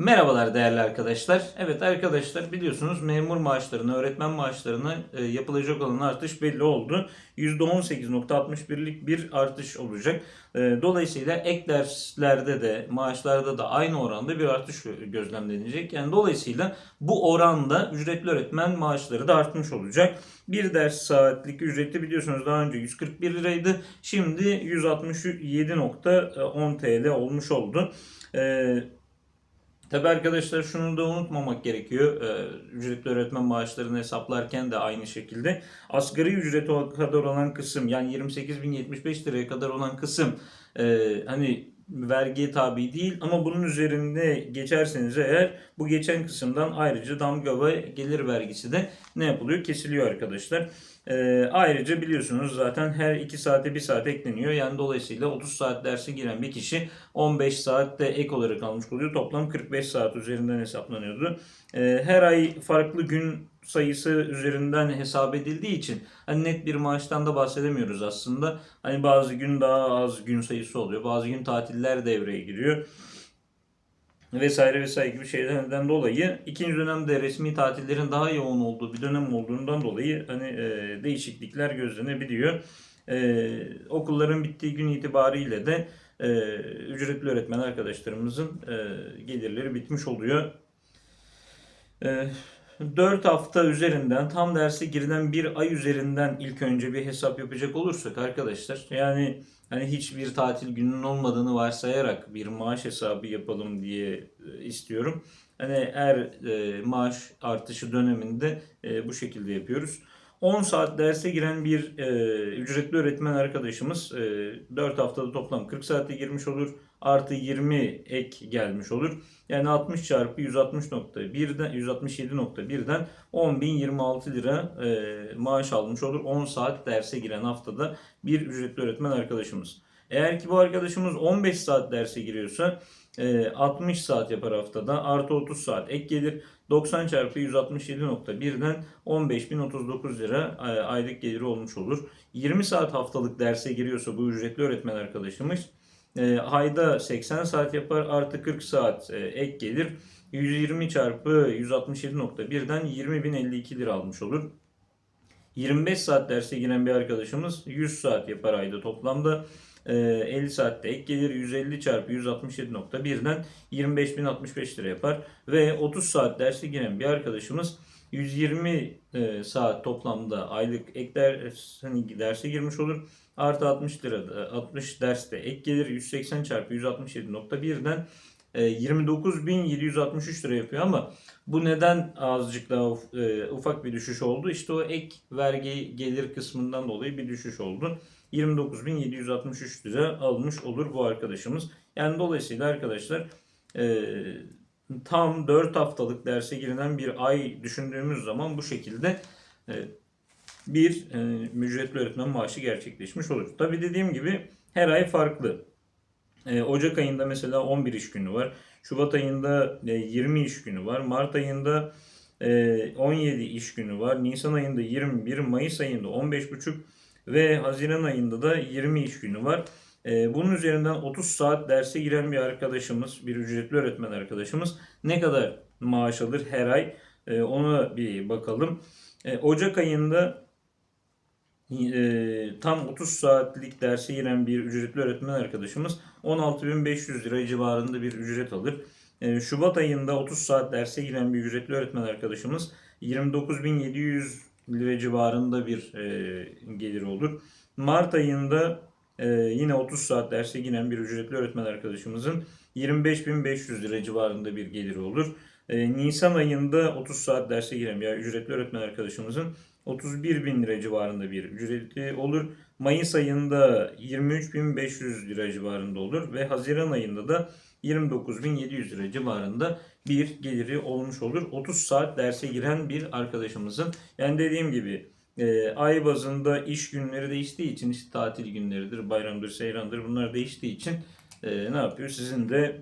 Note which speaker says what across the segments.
Speaker 1: Merhabalar değerli arkadaşlar. Evet arkadaşlar biliyorsunuz memur maaşlarına, öğretmen maaşlarına e, yapılacak olan artış belli oldu. %18.61'lik bir artış olacak. E, dolayısıyla ek derslerde de maaşlarda da aynı oranda bir artış gözlemlenecek. Yani dolayısıyla bu oranda ücretli öğretmen maaşları da artmış olacak. Bir ders saatlik ücreti biliyorsunuz daha önce 141 liraydı. Şimdi 167.10 TL olmuş oldu. Eee Tabi arkadaşlar şunu da unutmamak gerekiyor. Ee, ücretli öğretmen maaşlarını hesaplarken de aynı şekilde. Asgari ücrete kadar olan kısım yani 28.075 liraya kadar olan kısım e, hani vergiye tabi değil ama bunun üzerinde geçerseniz eğer bu geçen kısımdan ayrıca damga ve gelir vergisi de ne yapılıyor? Kesiliyor arkadaşlar. Ee, ayrıca biliyorsunuz zaten her 2 saate 1 saat ekleniyor. Yani dolayısıyla 30 saat derse giren bir kişi 15 saat ek olarak almış oluyor. Toplam 45 saat üzerinden hesaplanıyordu. Ee, her ay farklı gün sayısı üzerinden hesap edildiği için hani net bir maaştan da bahsedemiyoruz aslında. Hani bazı gün daha az gün sayısı oluyor. Bazı gün tatiller devreye giriyor vesaire vesaire gibi şeylerden dolayı ikinci dönemde resmi tatillerin daha yoğun olduğu bir dönem olduğundan dolayı hani e, değişiklikler gözlenebiliyor. E, okulların bittiği gün itibariyle de e, ücretli öğretmen arkadaşlarımızın e, gelirleri bitmiş oluyor. E, 4 hafta üzerinden tam derse girilen bir ay üzerinden ilk önce bir hesap yapacak olursak arkadaşlar yani hani hiçbir tatil gününün olmadığını varsayarak bir maaş hesabı yapalım diye e, istiyorum. Hani her e, maaş artışı döneminde e, bu şekilde yapıyoruz. 10 saat derse giren bir e, ücretli öğretmen arkadaşımız e, 4 haftada toplam 40 saatte girmiş olur. Artı 20 ek gelmiş olur. Yani 60 çarpı 160.1'den 167.1'den 10.026 lira e, maaş almış olur. 10 saat derse giren haftada bir ücretli öğretmen arkadaşımız. Eğer ki bu arkadaşımız 15 saat derse giriyorsa 60 e, saat yapar haftada artı 30 saat ek gelir. 90 çarpı 167.1'den 15.039 lira e, aylık geliri olmuş olur. 20 saat haftalık derse giriyorsa bu ücretli öğretmen arkadaşımız e, ayda 80 saat yapar artı 40 saat ek gelir. 120 çarpı 167.1'den 20.052 lira almış olur. 25 saat derse giren bir arkadaşımız 100 saat yapar ayda toplamda. 50 ee, saatte ek gelir 150 çarpı 167.1'den 25.065 lira yapar. Ve 30 saat derse giren bir arkadaşımız 120 e, saat toplamda aylık ek ders, hani derse girmiş olur. Artı 60 lira 60 derste ek gelir 180 çarpı 167.1'den 29.763 lira yapıyor ama bu neden azıcık daha e, ufak bir düşüş oldu? İşte o ek vergi gelir kısmından dolayı bir düşüş oldu. 29.763 lira almış olur bu arkadaşımız. Yani dolayısıyla arkadaşlar e, tam 4 haftalık derse girilen bir ay düşündüğümüz zaman bu şekilde e, bir e, ücretli öğretmen maaşı gerçekleşmiş olur. Tabi dediğim gibi her ay farklı. E, Ocak ayında mesela 11 iş günü var. Şubat ayında e, 20 iş günü var. Mart ayında e, 17 iş günü var. Nisan ayında 21, Mayıs ayında 15,5 ve Haziran ayında da 20 iş günü var. Ee, bunun üzerinden 30 saat derse giren bir arkadaşımız, bir ücretli öğretmen arkadaşımız ne kadar maaş alır her ay ee, ona bir bakalım. Ee, Ocak ayında e, tam 30 saatlik derse giren bir ücretli öğretmen arkadaşımız 16.500 lira civarında bir ücret alır. Şubat ayında 30 saat derse giren bir ücretli öğretmen arkadaşımız 29.700 lira civarında bir e, gelir olur. Mart ayında e, yine 30 saat derse giden bir ücretli öğretmen arkadaşımızın 25.500 lira civarında bir geliri olur. E, Nisan ayında 30 saat derse giren bir ücretli öğretmen arkadaşımızın 31 bin lira civarında bir ücreti olur. Mayıs ayında 23.500 lira civarında olur ve Haziran ayında da 29.700 lira civarında bir geliri olmuş olur. 30 saat derse giren bir arkadaşımızın. Yani dediğim gibi e, ay bazında iş günleri değiştiği için işte tatil günleridir, bayramdır, seyrandır bunlar değiştiği için e, ne yapıyor? Sizin de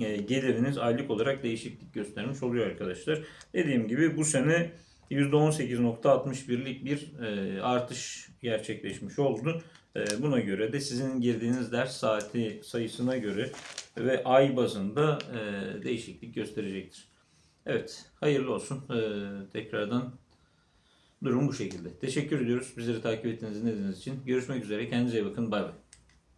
Speaker 1: e, geliriniz aylık olarak değişiklik göstermiş oluyor arkadaşlar. Dediğim gibi bu sene %18.61'lik bir e, artış gerçekleşmiş oldu. E, buna göre de sizin girdiğiniz ders saati sayısına göre ve ay bazında e, değişiklik gösterecektir. Evet, hayırlı olsun. Tekrardan durum bu şekilde. Teşekkür ediyoruz bizleri takip ettiğiniz, dinlediğiniz için. Görüşmek üzere. Kendinize iyi bakın. Bay bay.